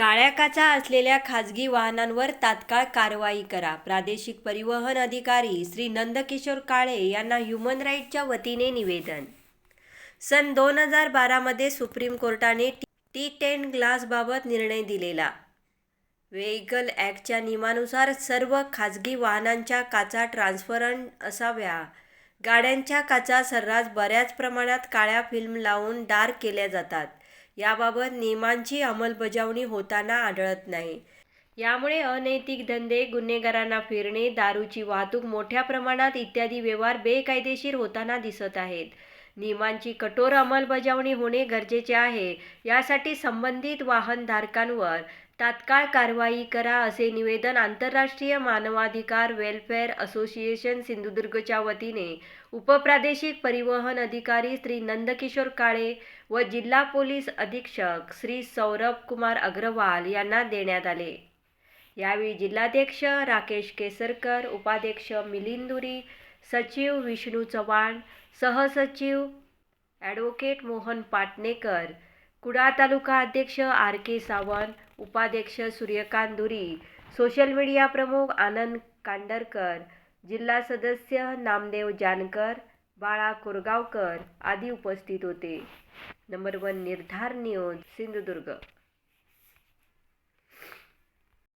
काळ्या काचा असलेल्या खाजगी वाहनांवर तात्काळ कारवाई करा. प्रादेशिक परिवहन अधिकारी श्री नंदकिशोर काळे यांना ह्युमन राईटच्या वतीने निवेदन. सन दोन हजार बारामध्ये सुप्रीम कोर्टाने टी टेन ग्लासबाबत निर्णय दिलेला. व्हेकल ॲक्टच्या नियमानुसार सर्व खाजगी वाहनांच्या काचा ट्रान्सपरंट असाव्या. गाड्यांच्या काचा सर्रास बऱ्याच प्रमाणात काळ्या फिल्म लावून डार्क केल्या जातात. याबाबत नियमांची अंमलबजावणी होताना आढळत नाही. यामुळे अनैतिक धंदे गुन्हेगारांना फिरणे दारूची वाहतूक मोठ्या प्रमाणात इत्यादी व्यवहार बेकायदेशीर होताना दिसत आहेत. नियमांची कठोर अंमलबजावणी होणे गरजेचे आहे. यासाठी संबंधित वाहनधारकांवर तात्काळ कारवाई करा असे निवेदन आंतरराष्ट्रीय मानवाधिकार वेलफेअर असोसिएशन सिंधुदुर्गच्या वतीने उपप्रादेशिक परिवहन अधिकारी श्री नंदकिशोर काळे व जिल्हा पोलीस अधीक्षक श्री सौरभ कुमार अग्रवाल यांना देण्यात आले. यावेळी जिल्हाध्यक्ष राकेश केसरकर उपाध्यक्ष मिलिंदुरी सचिव विष्णू चव्हाण सहसचिव ॲडव्होकेट मोहन पाटणेकर कुडाळ तालुका अध्यक्ष आर के सावंत उपाध्यक्ष सूर्यकांत धुरी सोशल मीडिया प्रमुख आनंद कांडरकर जिल्हा सदस्य नामदेव जानकर बाळा कोरगावकर आदी उपस्थित होते. Number one Nirdhar news Sindhudurg.